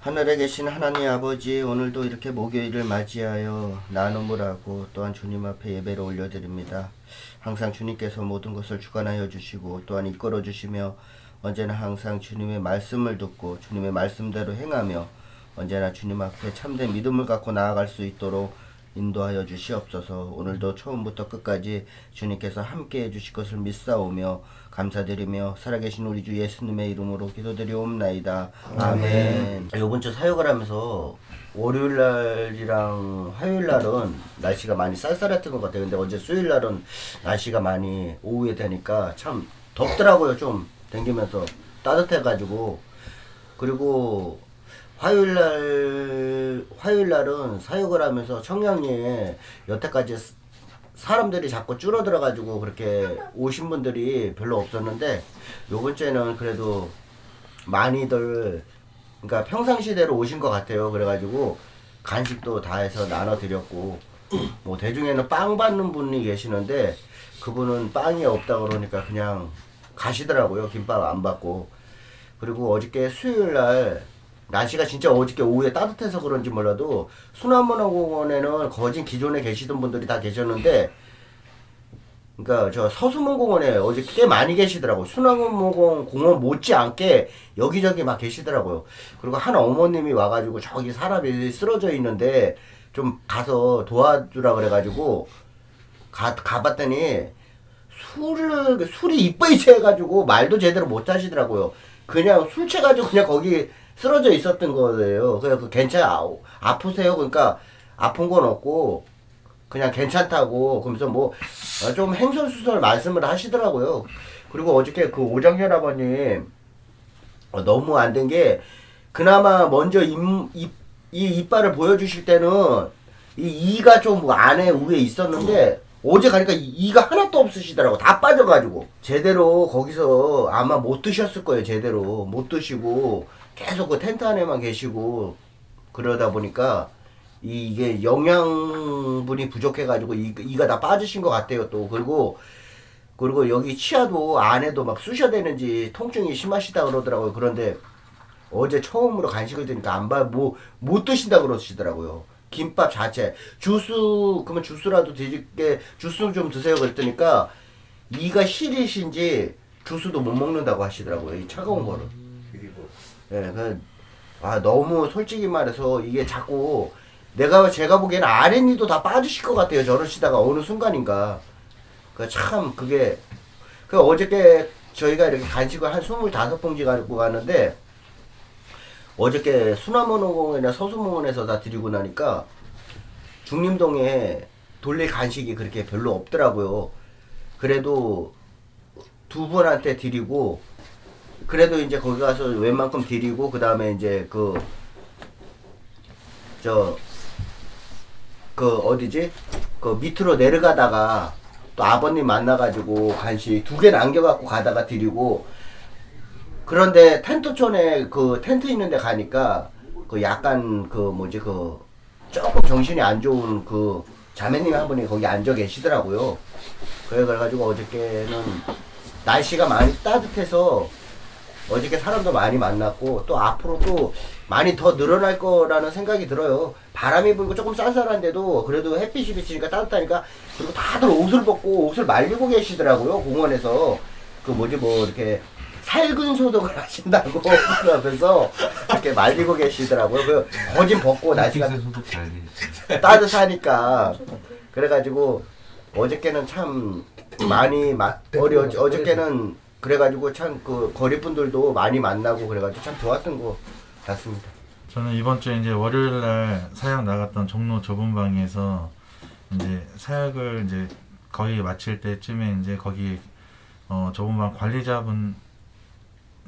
하늘에 계신 하나님 아버지 오늘도 이렇게 목요일을 맞이하여 나눔을 하고 또한 주님 앞에 예배를 올려드립니다. 항상 주님께서 모든 것을 주관하여 주시고 또한 이끌어 주시며 언제나 항상 주님의 말씀을 듣고 주님의 말씀대로 행하며 언제나 주님 앞에 참된 믿음을 갖고 나아갈 수 있도록 인도하여 주시옵소서. 오늘도 처음부터 끝까지 주님께서 함께 해 주실 것을 믿사오며 감사드리며 살아계신 우리 주 예수님의 이름으로 기도드리옵나이다. 아멘. 이번 주 사역을 하면서 월요일 날이랑 화요일 날은 날씨가 많이 쌀쌀했던 것 같아요. 근데 어제 수요일 날은 날씨가 많이 오후에 되니까 참 덥더라고요. 좀 댕기면서 따뜻해가지고 그리고 화요일 날 화요일 날은 사역을 하면서 청량리에 여태까지 스- 사람들이 자꾸 줄어들어 가지고 그렇게 오신 분들이 별로 없었는데 요번 주에는 그래도 많이들 그러니까 평상시대로 오신 것 같아요. 그래가지고 간식도 다 해서 나눠 드렸고 뭐 대중에는 빵 받는 분이 계시는데 그분은 빵이 없다 그러니까 그냥 가시더라고요. 김밥 안 받고 그리고 어저께 수요일 날 날씨가 진짜 어저께 오후에 따뜻해서 그런지 몰라도 수남문화공원에는 거진 기존에 계시던 분들이 다 계셨는데 그러니까 저 서수문공원에 어제 꽤 많이 계시더라고요. 수남문공 공원 못지않게 여기저기 막 계시더라고요. 그리고 한 어머님이 와가지고 저기 사람이 쓰러져 있는데 좀 가서 도와주라 그래가지고 가 가봤더니 술을 술이 이빠이 채가지고 말도 제대로 못 하시더라고요. 그냥 술 채가지고 그냥 거기 쓰러져 있었던 거예요. 그래서 그 괜찮아 아, 아프세요? 그러니까 아픈 건 없고 그냥 괜찮다고 그러면서 뭐 좀 행설수설 말씀을 하시더라고요. 그리고 어저께 그 오정현 아버님 어, 너무 안 된 게 그나마 먼저 입, 입, 이 이빨을 보여주실 때는 이 이가 좀 안에 위에 있었는데 어제 가니까 이- 이가 하나도 없으시더라고 다 빠져가지고 제대로 거기서 아마 못 드셨을 거예요 제대로 못 드시고 계속 그 텐트 안에만 계시고 그러다 보니까 이- 이게 영양분이 부족해가지고 이, 이가 다 빠지신 것 같아요 또 그리고 그리고 여기 치아도 안에도 막 쑤셔대는지 통증이 심하시다 그러더라고요 그런데 어제 처음으로 간식을 드니까 안 봐, 뭐, 못 드신다 그러시더라고요. 김밥 자체. 주스, 그러면 주스라도 드릴게, 주스 좀 드세요. 그랬더니까, 이가 시리신지 주스도 못 먹는다고 하시더라고요. 이 차가운 거를. 예, 그, 아, 너무 솔직히 말해서 이게 자꾸, 내가, 제가 보기에는 아랫니도 다 빠지실 것 같아요. 저러시다가 어느 순간인가. 그 참, 그게, 그 어저께 저희가 이렇게 간식을 한 25봉지 갖고 가는데, 어저께 수남원호공원이나 서수문원에서 다 드리고 나니까 중림동에 돌릴 간식이 그렇게 별로 없더라고요. 그래도 두 분한테 드리고 그래도 이제 거기 가서 웬만큼 드리고 그 다음에 이제 그 저 그 어디지 그 밑으로 내려가다가 또 아버님 만나가지고 간식 두 개 남겨갖고 가다가 드리고 그런데 텐트촌에 그 텐트 있는데 가니까 그 약간 그 뭐지 그 조금 정신이 안 좋은 그 자매님 한 분이 거기 앉아 계시더라고요. 그래 그래가지고 어저께는 날씨가 많이 따뜻해서 어저께 사람도 많이 만났고 또 앞으로 또 많이 더 늘어날 거라는 생각이 들어요. 바람이 불고 조금 쌀쌀한데도 그래도 햇빛이 비치니까 따뜻하니까 그리고 다들 옷을 벗고 옷을 말리고 계시더라고요 공원에서 그 뭐지 뭐 이렇게 살균 소독을 하신다고 그러면서 이렇게 말리고 계시더라고요. 그 거진 벗고 날씨가. 따뜻하니까 그래가지고 어저께는 참 많이 마, 어리 어저께는 그래가지고 참 그 거리 분들도 많이 만나고 그래가지고 참 좋았던 것 같습니다. 저는 이번 주에 이제 월요일 날 사역 나갔던 종로 좁은 방에서 이제 사역을 이제 거의 마칠 때쯤에 이제 거기 어 좁은 방 관리자분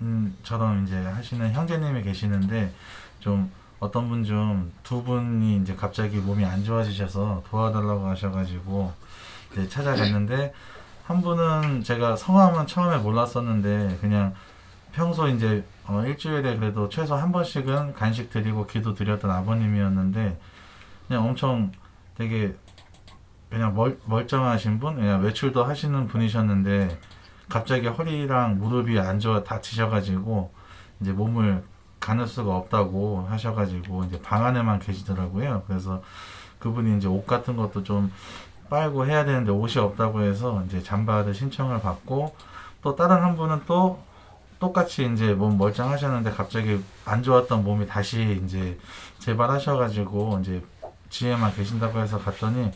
음처럼 이제 하시는 형제님이 계시는데 좀 어떤 분 좀 두 분이 이제 갑자기 몸이 안 좋아지셔서 도와달라고 하셔가지고 이제 찾아갔는데 한 분은 제가 성함은 처음에 몰랐었는데 그냥 평소 이제 어, 일주일에 그래도 최소 한 번씩은 간식 드리고 기도 드렸던 아버님이었는데 그냥 엄청 되게 그냥 멀, 멀쩡하신 분, 그냥 외출도 하시는 분이셨는데 갑자기 허리랑 무릎이 안 좋아 다치셔가지고 이제 몸을 가눌 수가 없다고 하셔가지고 이제 방 안에만 계시더라고요. 그래서 그분이 이제 옷 같은 것도 좀 빨고 해야 되는데 옷이 없다고 해서 이제 잠바를 신청을 받고 또 다른 한 분은 또 똑같이 이제 몸 멀쩡하셨는데 갑자기 안 좋았던 몸이 다시 이제 재발하셔가지고 이제 지혜만 계신다고 해서 갔더니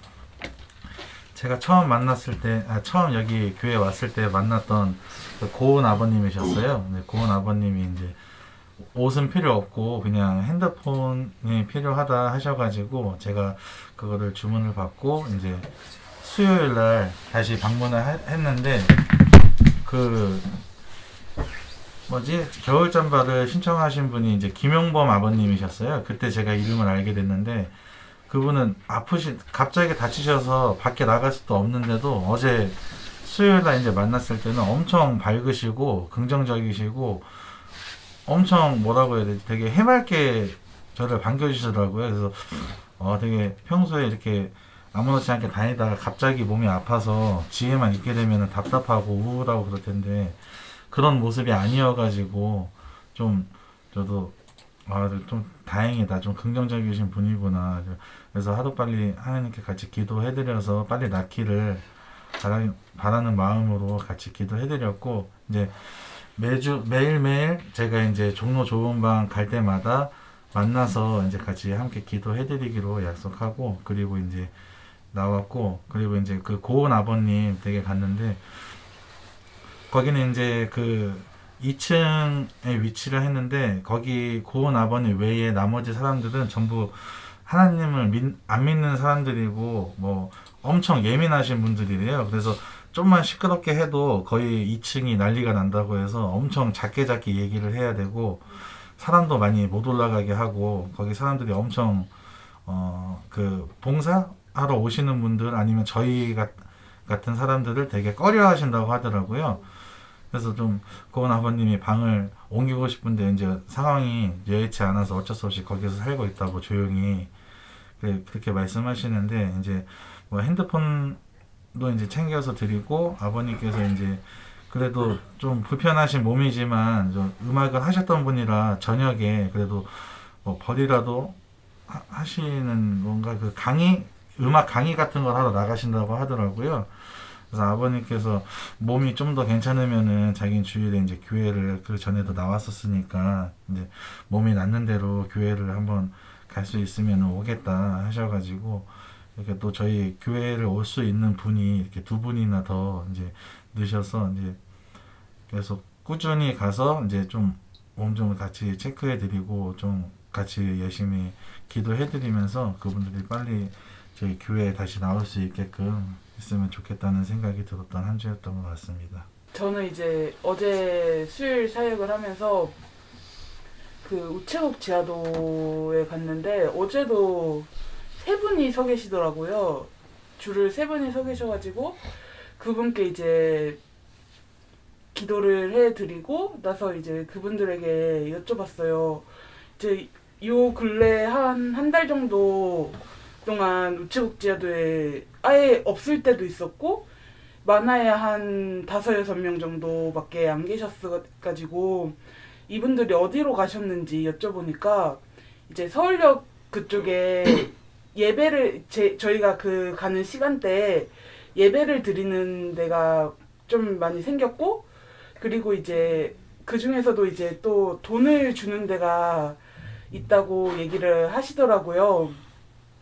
제가 처음 만났을 때, 아, 처음 여기 교회 왔을 때 만났던 그 고은 아버님이셨어요. 고은 아버님이 이제 옷은 필요 없고 그냥 핸드폰이 필요하다 하셔가지고 제가 그거를 주문을 받고 이제 수요일 날 다시 방문을 하- 했는데 그 뭐지 겨울 잠바를 신청하신 분이 이제 김용범 아버님이셨어요. 그때 제가 이름을 알게 됐는데 그분은 아프시 갑자기 다치셔서 밖에 나갈 수도 없는데도 어제 수요일 날 이제 만났을 때는 엄청 밝으시고 긍정적이시고 엄청 뭐라고 해야 되지? 되게 해맑게 저를 반겨주시더라고요. 그래서 어 되게 평소에 이렇게 아무렇지 않게 다니다가 갑자기 몸이 아파서 지혜만 있게 되면 답답하고 우울하고 그럴 텐데 그런 모습이 아니어가지고 좀 저도 아 좀 다행이다. 좀 긍정적이신 분이구나. 그래서 하루 빨리 하나님께 같이 기도해드려서 빨리 낫기를 바라, 바라는 마음으로 같이 기도해드렸고 이제 매주 매일매일 제가 이제 종로 좋은 방 갈 때마다 만나서 이제 같이 함께 기도해 드리기로 약속하고 그리고 이제 나왔고 그리고 이제 그 고은 아버님 댁에 갔는데 거기는 이제 그 2층에 위치를 했는데 거기 고은 아버님 외에 나머지 사람들은 전부 하나님을 믿, 안 믿는 사람들이고 뭐 엄청 예민하신 분들이래요. 그래서 좀만 시끄럽게 해도 거의 2층이 난리가 난다고 해서 엄청 작게 작게 얘기를 해야 되고 사람도 많이 못 올라가게 하고 거기 사람들이 엄청 어 그 봉사하러 오시는 분들 아니면 저희 같, 같은 사람들을 되게 꺼려 하신다고 하더라고요. 그래서 좀 고은 아버님이 방을 옮기고 싶은데 이제 상황이 여의치 않아서 어쩔 수 없이 거기서 살고 있다고 조용히 그- 그렇게 말씀하시는데 이제 뭐 핸드폰 도 이제 챙겨서 드리고 아버님께서 이제 그래도 좀 불편하신 몸이지만 좀 음악을 하셨던 분이라 저녁에 그래도 뭐 벌이라도 하- 하시는 뭔가 그 강의 음악 강의 같은 걸 하러 나가신다고 하더라고요. 그래서 아버님께서 몸이 좀 더 괜찮으면은 자기 주일에 이제 교회를 그 전에도 나왔었으니까 이제 몸이 낫는 대로 교회를 한번 갈 수 있으면 오겠다 하셔가지고 이렇게 또 저희 교회를 올 수 있는 분이 이렇게 두 분이나 더 이제 넣으셔서 이제 계속 꾸준히 가서 이제 좀 몸 좀 같이 체크해 드리고 좀 같이 열심히 기도해 드리면서 그분들이 빨리 저희 교회에 다시 나올 수 있게끔 있으면 좋겠다는 생각이 들었던 한 주였던 것 같습니다. 저는 이제 어제 수요일 사역을 하면서 그 우체국 지하도에 갔는데 어제도 세 분이 서 계시더라고요. 줄을 세 분이 서 계셔가지고 그분께 이제 기도를 해드리고 나서 이제 그분들에게 여쭤봤어요. 이제 요 근래 한 한 달 정도 동안 우체국 지하도에 아예 없을 때도 있었고 많아야 한 다섯 여섯 명 정도밖에 안 계셨어가지고 이분들이 어디로 가셨는지 여쭤보니까 이제 서울역 그쪽에 예배를 제 저희가 그 가는 시간대에 예배를 드리는 데가 좀 많이 생겼고 그리고 이제 그 중에서도 이제 또 돈을 주는 데가 있다고 얘기를 하시더라고요.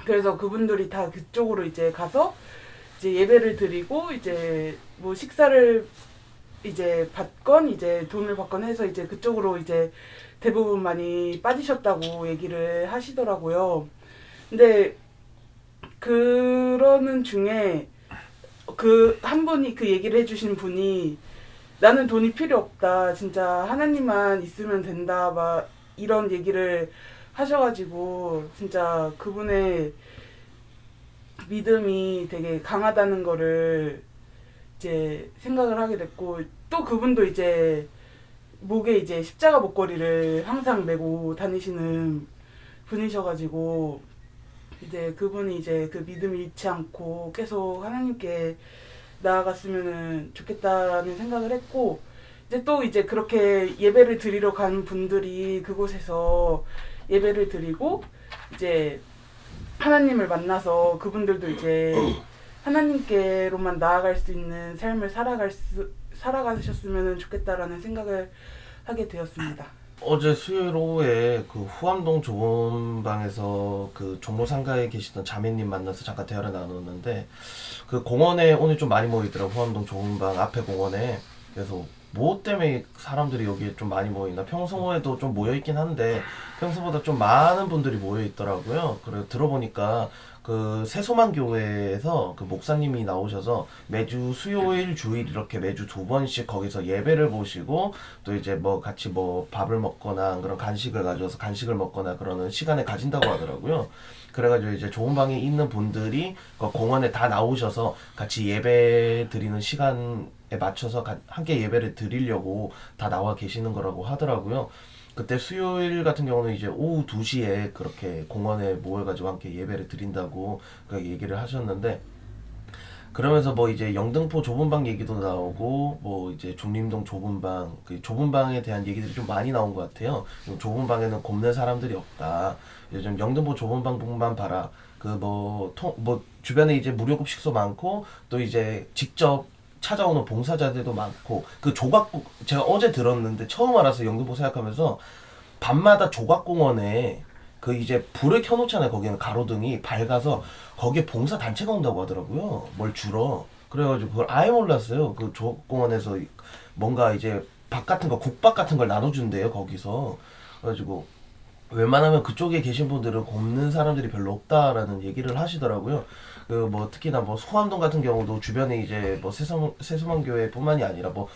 그래서 그분들이 다 그쪽으로 이제 가서 이제 예배를 드리고 이제 뭐 식사를 이제 받건 이제 돈을 받건 해서 이제 그쪽으로 이제 대부분 많이 빠지셨다고 얘기를 하시더라고요. 근데 그러는 중에 그 한 분이 그 얘기를 해주신 분이 나는 돈이 필요 없다. 진짜 하나님만 있으면 된다. 막 이런 얘기를 하셔가지고 진짜 그분의 믿음이 되게 강하다는 거를 이제 생각을 하게 됐고 또 그분도 이제 목에 이제 십자가 목걸이를 항상 메고 다니시는 분이셔가지고 이제 그분이 이제 그 믿음이 잃지 않고 계속 하나님께 나아갔으면 좋겠다라는 생각을 했고 이제 또 이제 그렇게 예배를 드리러 간 분들이 그곳에서 예배를 드리고 이제 하나님을 만나서 그분들도 이제 하나님께로만 나아갈 수 있는 삶을 살아갈 수 살아가셨으면 좋겠다라는 생각을 하게 되었습니다. 어제 수요일 오후에 그 후암동 좁은 방에서 그 종로 상가에 계시던 자매님 만나서 잠깐 대화를 나눴는데 그 공원에 오늘 좀 많이 모이더라고 후암동 좁은 방 앞에 공원에. 그래서 뭐 때문에 사람들이 여기에 좀 많이 모이나 평소에도 좀 모여 있긴 한데 평소보다 좀 많은 분들이 모여 있더라고요. 그래 들어보니까 그 새소만 교회에서 그 목사님이 나오셔서 매주 수요일 주일 이렇게 매주 두 번씩 거기서 예배를 보시고 또 이제 뭐 같이 뭐 밥을 먹거나 그런 간식을 가져와서 간식을 먹거나 그러는 시간을 가진다고 하더라고요. 그래가지고 이제 좋은 방에 있는 분들이 그 공원에 다 나오셔서 같이 예배 드리는 시간에 맞춰서 가- 함께 예배를 드리려고 다 나와 계시는 거라고 하더라고요. 그때 수요일 같은 경우는 이제 오후 2시에 그렇게 공원에 모여가지고 함께 예배를 드린다고 그 얘기를 하셨는데 그러면서 뭐 이제 영등포 좁은 방 얘기도 나오고 뭐 이제 중림동 좁은 방, 그 좁은 방에 대한 얘기들이 좀 많이 나온 것 같아요. 좀 좁은 방에는 곱는 사람들이 없다. 요즘 영등포 좁은 방뿐만 봐라. 그 뭐통뭐 주변에 이제 무료급식소 많고 또 이제 직접 찾아오는 봉사자들도 많고 그 조각국 제가 어제 들었는데 처음 알아서 영등포 생각하면서 밤마다 조각공원에 그 이제 불을 켜놓잖아요. 거기는 가로등이 밝아서 거기에 봉사 단체가 온다고 하더라고요. 뭘 주러. 그래가지고 그걸 아예 몰랐어요. 그 조각공원에서 뭔가 이제 밥 같은 거 국밥 같은 걸 나눠준대요. 거기서. 그래가지고 웬만하면 그쪽에 계신 분들은 곱는 사람들이 별로 없다라는 얘기를 하시더라고요. 그 뭐 특히나 뭐 소암동 같은 경우도 주변에 이제 뭐 세수만 세수만 교회뿐만이 아니라 뭐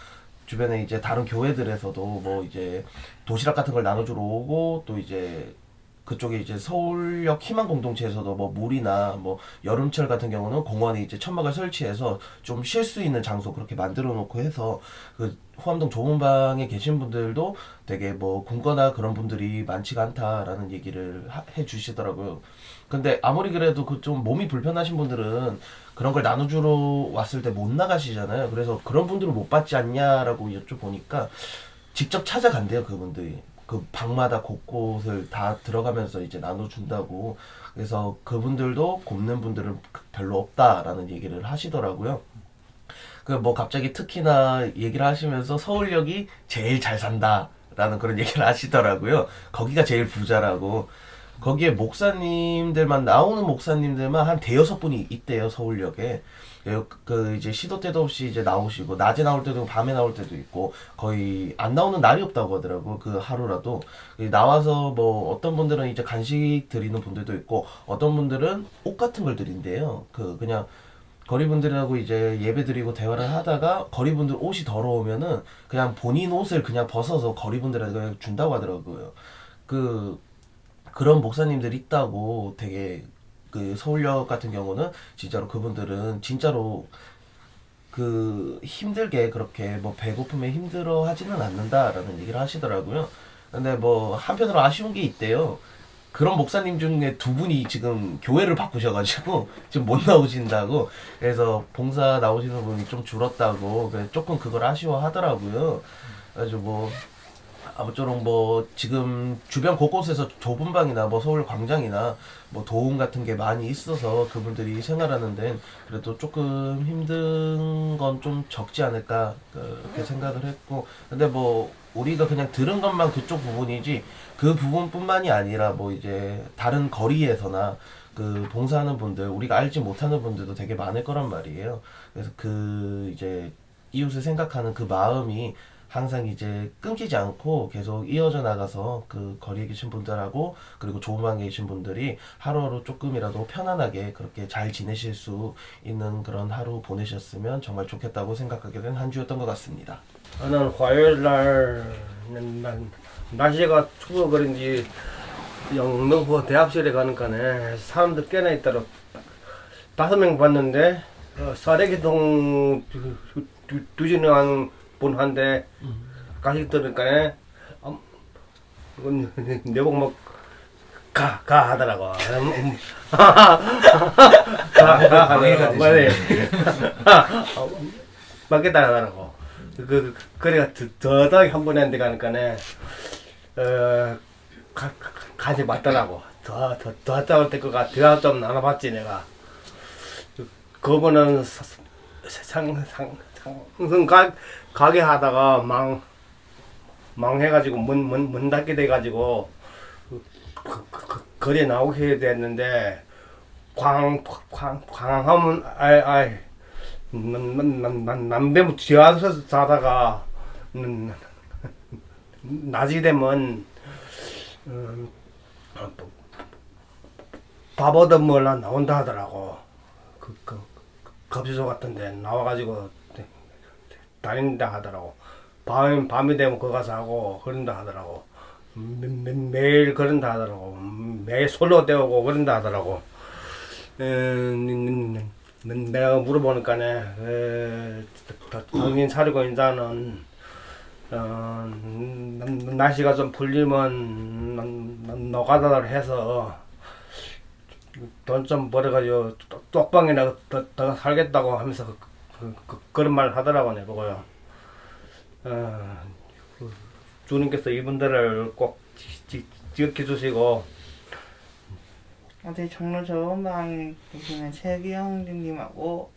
주변에 이제 다른 교회들에서도 뭐 이제 도시락 같은 걸 나눠주러 오고 또 이제 그쪽에 이제 서울역 희망 공동체에서도 뭐 물이나 뭐 여름철 같은 경우는 공원에 이제 천막을 설치해서 좀 쉴 수 있는 장소 그렇게 만들어 놓고 해서 그 후암동 좁은 방에 계신 분들도 되게 뭐 굶거나 그런 분들이 많지가 않다라는 얘기를 하- 해 주시더라고요. 근데 아무리 그래도 그 좀 몸이 불편하신 분들은 그런 걸 나눠주러 왔을 때 못 나가시잖아요. 그래서 그런 분들은 못 받지 않냐라고 여쭤보니까 직접 찾아간대요, 그분들이. 그 방마다 곳곳을 다 들어가면서 이제 나눠준다고. 그래서 그분들도 곱는 분들은 별로 없다라는 얘기를 하시더라고요. 그 뭐 갑자기 특히나 얘기를 하시면서 서울역이 제일 잘 산다라는 그런 얘기를 하시더라고요. 거기가 제일 부자라고. 거기에 목사님들만 나오는 목사님들만 한 대여섯 분이 있대요 서울역에. 그- 그 이제 시도 때도 없이 이제 나오시고 낮에 나올 때도 밤에 나올 때도 있고 거의 안 나오는 날이 없다고 하더라고 그 하루라도. 나와서 뭐 어떤 분들은 이제 간식 드리는 분들도 있고 어떤 분들은 옷 같은 걸 드린대요. 그 그냥 거리분들하고 이제 예배 드리고 대화를 하다가 거리분들 옷이 더러우면은 그냥 본인 옷을 그냥 벗어서 거리분들한테 준다고 하더라고요. 그 그런 목사님들 있다고 되게 그 서울역 같은 경우는 진짜로 그분들은 진짜로 그 힘들게 그렇게 뭐 배고픔에 힘들어 하지는 않는다라는 얘기를 하시더라고요. 근데 뭐 한편으로 아쉬운 게 있대요. 그런 목사님 중에 두 분이 지금 교회를 바꾸셔가지고 지금 못 나오신다고 그래서 봉사 나오시는 분이 좀 줄었다고 그래서 조금 그걸 아쉬워하더라고요. 그래가지고 뭐 아무쪼록 뭐 지금 주변 곳곳에서 좁은 방이나 뭐 서울 광장이나 뭐 도움 같은 게 많이 있어서 그분들이 생활하는 데는 그래도 조금 힘든 건 좀 적지 않을까 그렇게 생각을 했고 근데 뭐 우리가 그냥 들은 것만 그쪽 부분이지 그 부분뿐만이 아니라 뭐 이제 다른 거리에서나 그 봉사하는 분들 우리가 알지 못하는 분들도 되게 많을 거란 말이에요. 그래서 그 이제 이웃을 생각하는 그 마음이 항상 이제 끊기지 않고 계속 이어져 나가서 그 거리에 계신 분들하고 그리고 방에 계신 분들이 하루하루 조금이라도 편안하게 그렇게 잘 지내실 수 있는 그런 하루 보내셨으면 정말 좋겠다고 생각하게 된 한 주였던 것 같습니다. 나는 화요일 날은 난 날씨가 추워 그런지 영등포 대합실에 가니까네 사람들 꽤나 있더라 다섯 명 봤는데 어, 사대기동 두진한 분 한데 가식 들으니까네 음, 이건 내보고 막 가 가 하더라고. 음, 가, 가 하더라고. 맞겠다 하더라고. 그, 그 그래가 더더하게 한 번에 데 가니까네 어 가, 가, 가지 맞더라고. 더 더더 했다 올 때가 더좀 나눠봤지 내가. 그거는 상 상 상상 가 가게 하다가 망 망해가지고 문 문 문 닫게 돼가지고 그, 그, 그, 그 거리에 나오게 됐는데 광 광 광하면 아이 아이 난난난 남대문 지하에서 자다가 음, 낮이 되면 음, 어, 밥 얻어 먹으려 나온다 하더라고. 그, 그, 그 급수소 같은데 나와가지고 다닌다 하더라고. 밤, 밤이 되면 거기 가서 하고 그런다 하더라고. 매, 매, 매일 그런다 하더라고. 매일 솔로 때우고 그런다 하더라고. 음, 음, 내가 물어보니까네 에, 더- 더 정신 차리고 인자는 어, 음, 날씨가 좀 풀리면 노가다를 해서 돈 좀 벌어가지고 똑- 똑방이나 더, 더 살겠다고 하면서 그, 그, 그, 그런 말 하더라고 내 보고요. 어, 그 주님께서 이분들을 꼭 지- 지- 지극히 주시고 어제 종로 저번방에 계시는 최기영 형님하고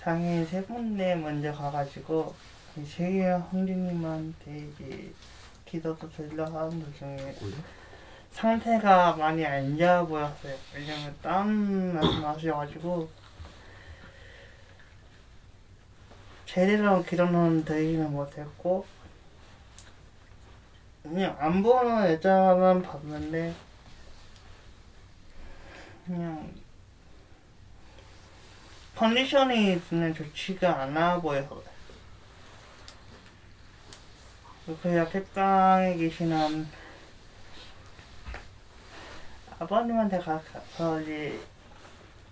장애인 세 분에 먼저 가가지고 이 최기영 형님한테 이제 기도도 드리려 하는 도중에 상태가 많이 안 좋아 보였어요. 왜냐면 땀 말씀하셔가지고 제대로 기도는 드리지는 못했고 그냥 안 보는 여자만 봤는데 그냥 컨디션이 그냥 좋지가 않아 보여서 그 옆에 방에 계시는 아버님한테 가- 가서 이제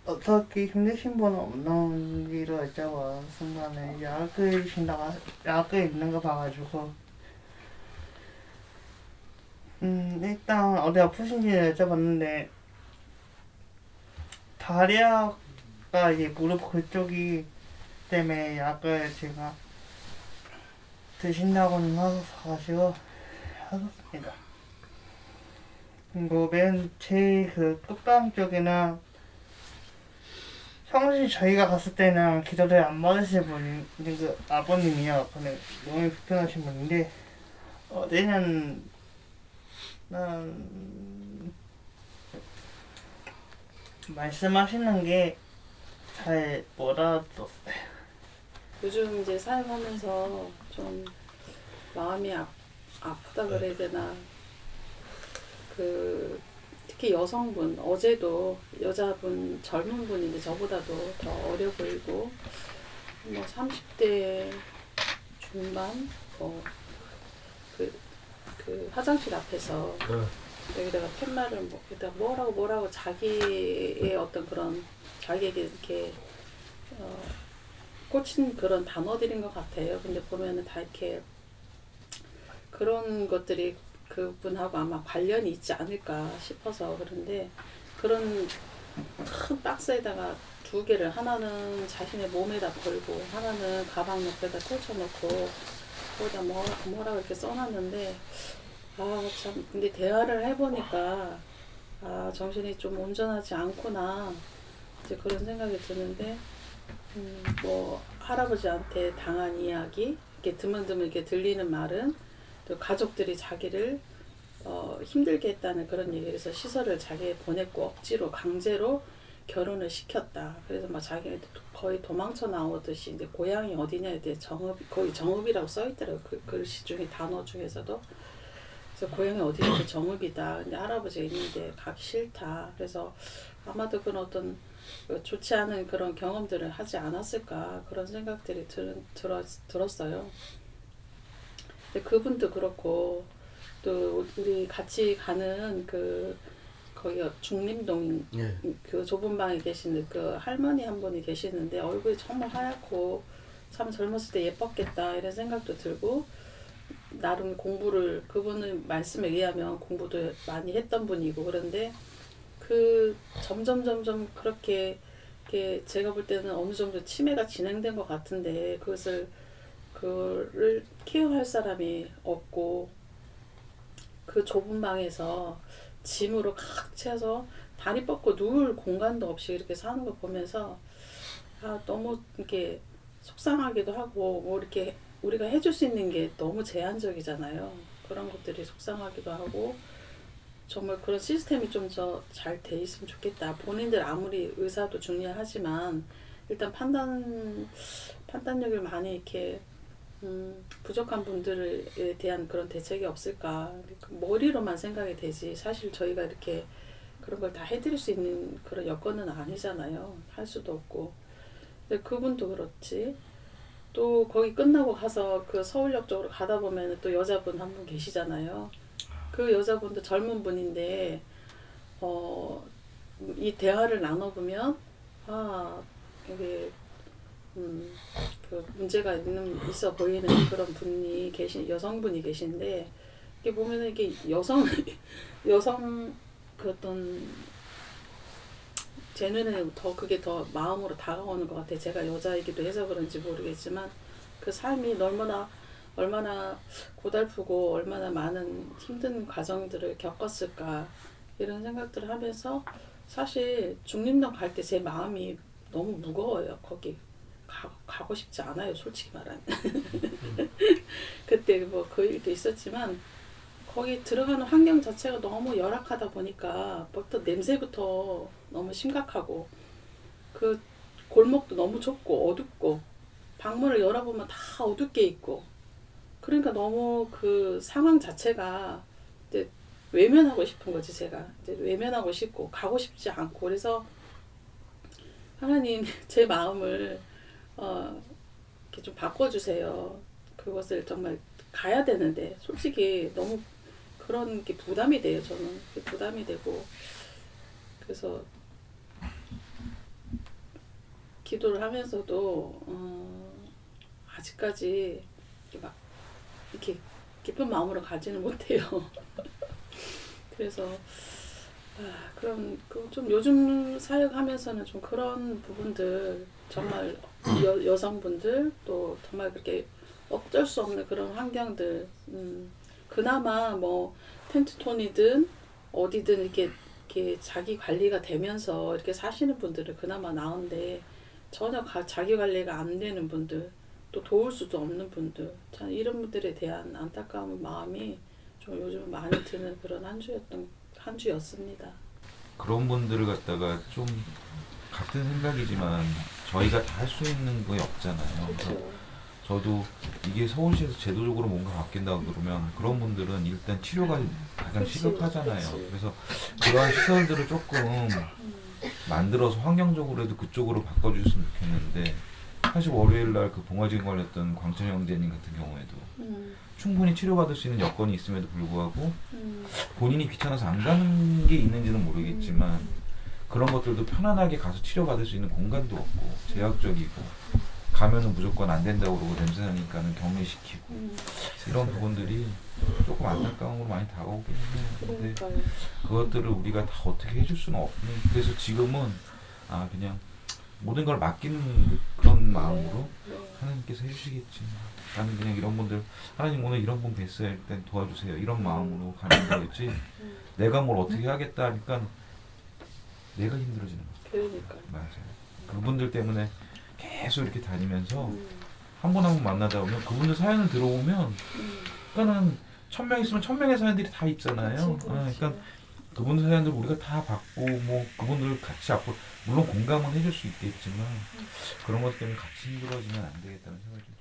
어떻게 힘드신 분 없는지로 여쭤봐. 순간에 약을 신다가 약을 있는 거 봐가지고. 음 일단 어디 아프신지 여쭤봤는데 다리아가 이제 무릎 그쪽이 때문에 약을 제가 드신다고는 하셔가지고 하셨습니다. 그리고 맨 제일 그 끝방 쪽에는 평소에 저희가 갔을 때는 기도를 안 받으실 분이 그 아버님이요. 근데 너무 불편하신 분인데 어제는 난 말씀하시는 게 잘 몰아들었어요. 요즘 이제 사용하면서 좀 마음이 아, 아프다 그래야 되나 그 특히 여성분 어제도 여자분 젊은 분인데 저보다도 더 어려 보이고 뭐 30대 중반 뭐그 그 화장실 앞에서 여기다가 팻말을 뭐 여기다 뭐라고 뭐라고 자기의 어떤 그런 자기에게 이렇게 어, 꽂힌 그런 단어들인 것 같아요. 근데 보면은 다 이렇게 그런 것들이 그분하고 아마 관련이 있지 않을까 싶어서 그런데 그런 큰 박스에다가 두 개를 하나는 자신의 몸에다 걸고 하나는 가방 옆에다 펼쳐놓고 거기다 뭐라, 뭐라고 이렇게 써놨는데 아 참 근데 대화를 해보니까 아 정신이 좀 온전하지 않구나 이제 그런 생각이 드는데 음, 뭐 할아버지한테 당한 이야기 이렇게 드문드문 이렇게 들리는 말은 또 가족들이 자기를 어, 힘들게 했다는 그런 얘기를 해서 시설을 자기에 보냈고 억지로 강제로 결혼을 시켰다. 그래서 막 자기가 거의 도망쳐 나오듯이 이제 고향이 어디냐에 대해 정읍 거의 정읍이라고 써 있더라고 그 글씨 중에 단어 중에서도 그래서 고향이 어디냐 그 정읍이다. 근데 할아버지가 있는데 가기 싫다. 그래서 아마도 그런 어떤 그 좋지 않은 그런 경험들을 하지 않았을까 그런 생각들이 들, 들었, 들었어요. 그분도 그렇고 또 우리 같이 가는 그 거기가 중림동 예. 그 좁은 방에 계시는 그 할머니 한 분이 계시는데 얼굴이 정말 하얗고 참 젊었을 때 예뻤겠다 이런 생각도 들고 나름 공부를 그분은 말씀에 의하면 공부도 많이 했던 분이고 그런데 그 점점 점점 그렇게 제가 볼 때는 어느 정도 치매가 진행된 것 같은데 그것을 그를 케어할 사람이 없고 그 좁은 방에서 짐으로 가득 채워서 다리 뻗고 누울 공간도 없이 이렇게 사는 거 보면서 아 너무 이렇게 속상하기도 하고 뭐 이렇게 우리가 해줄 수 있는 게 너무 제한적이잖아요. 그런 것들이 속상하기도 하고 정말 그런 시스템이 좀 더 잘 돼 있으면 좋겠다. 본인들 아무리 의사도 중요하지만 일단 판단 판단력을 많이 이렇게 음, 부족한 분들에 대한 그런 대책이 없을까? 머리로만 생각이 되지. 사실 저희가 이렇게 그런 걸 다 해드릴 수 있는 그런 여건은 아니잖아요. 할 수도 없고. 근데 그분도 그렇지. 또 거기 끝나고 가서 그 서울역 쪽으로 가다 보면 또 여자분 한 분 계시잖아요. 그 여자분도 젊은 분인데 어, 이 대화를 나눠보면 아 이게 음, 그 문제가 있는 있어 보이는 그런 분이 계신 여성분이 계신데 이게 보면은 이게 여성 여성 그 어떤 제 눈에는 더 그게 더 마음으로 다가오는 것 같아. 제가 여자이기도 해서 그런지 모르겠지만 그 삶이 얼마나 얼마나 고달프고 얼마나 많은 힘든 과정들을 겪었을까 이런 생각들을 하면서 사실 중림동 갈 때 제 마음이 너무 무거워요. 거기 가, 가고 싶지 않아요. 솔직히 말하면. 그때 뭐 그 일도 있었지만 거기 들어가는 환경 자체가 너무 열악하다 보니까 부터 냄새부터 너무 심각하고 그 골목도 너무 좁고 어둡고 방문을 열어보면 다 어둡게 있고 그러니까 너무 그 상황 자체가 이제 외면하고 싶은 거지 제가 이제 외면하고 싶고 가고 싶지 않고 그래서 하나님 제 마음을 어 이렇게 좀 바꿔주세요. 그것을 정말 가야 되는데 솔직히 너무 그런 게 부담이 돼요. 저는 부담이 되고 그래서 기도를 하면서도 어, 아직까지 이렇게 막 이렇게 깊은 마음으로 가지는 못해요. 그래서 아, 그럼 그좀 요즘 사역하면서는 좀 그런 부분들 정말 여, 여성분들 또 정말 그렇게 어쩔 수 없는 그런 환경들 음, 그나마 뭐 텐트톤이든 어디든 이렇게 이렇게 자기 관리가 되면서 이렇게 사시는 분들은 그나마 나은데 전혀 가, 자기 관리가 안 되는 분들 또 도울 수도 없는 분들 참 이런 분들에 대한 안타까운 마음이 좀 요즘 많이 드는 그런 한 주였던 한 주였습니다. 그런 분들을 갖다가 좀 같은 생각이지만 저희가 다 할 수 있는 거 없잖아요. 그래서 그렇죠. 저도 이게 서울시에서 제도적으로 뭔가 바뀐다고 그러면 그런 분들은 일단 치료가 가장 그치, 시급하잖아요. 그치. 그래서 그러한 시설들을 조금 만들어서 환경적으로도 그쪽으로 바꿔주셨으면 좋겠는데 사실 월요일 날 그 봉화진 걸렸던 광천 형제님 같은 경우에도 음, 충분히 치료받을 수 있는 여건이 있음에도 불구하고 음, 본인이 귀찮아서 안 가는 게 있는지는 모르겠지만 그런 것들도 편안하게 가서 치료받을 수 있는 공간도 없고 제약적이고 가면은 무조건 안 된다고 그러고 냄새 나니까는 격리시키고 음, 이런 부분들이 조금 안타까움으로 많이 다가오긴 해요. 근데. 그것들을 우리가 다 어떻게 해줄 수는 없는 그래서 지금은 아 그냥 모든 걸 맡기는 그런 마음으로 네. 하나님께서 해주시겠지. 나는 그냥 이런 분들 하나님 오늘 이런 분 뵀어요. 일단 도와주세요. 이런 마음으로 가는 거겠지. 음, 내가 뭘 어떻게 하겠다 하니까 내가 힘들어지는 거죠. 그러니까요. 맞아요. 그분들 때문에 계속 이렇게 다니면서 음, 한분한분 만나다 보면 그분들 사연을 들어오면 음, 그러니까는 천 명 있으면 천 명의 사연들이 다 있잖아요. 그치, 아, 그치. 그러니까 그분들 사연들 우리가 다 받고 뭐 그분들 같이 앞으로 물론 공감은 해줄 수 있겠지만 그런 것 때문에 같이 힘들어지면 안 되겠다는 생각이 좀.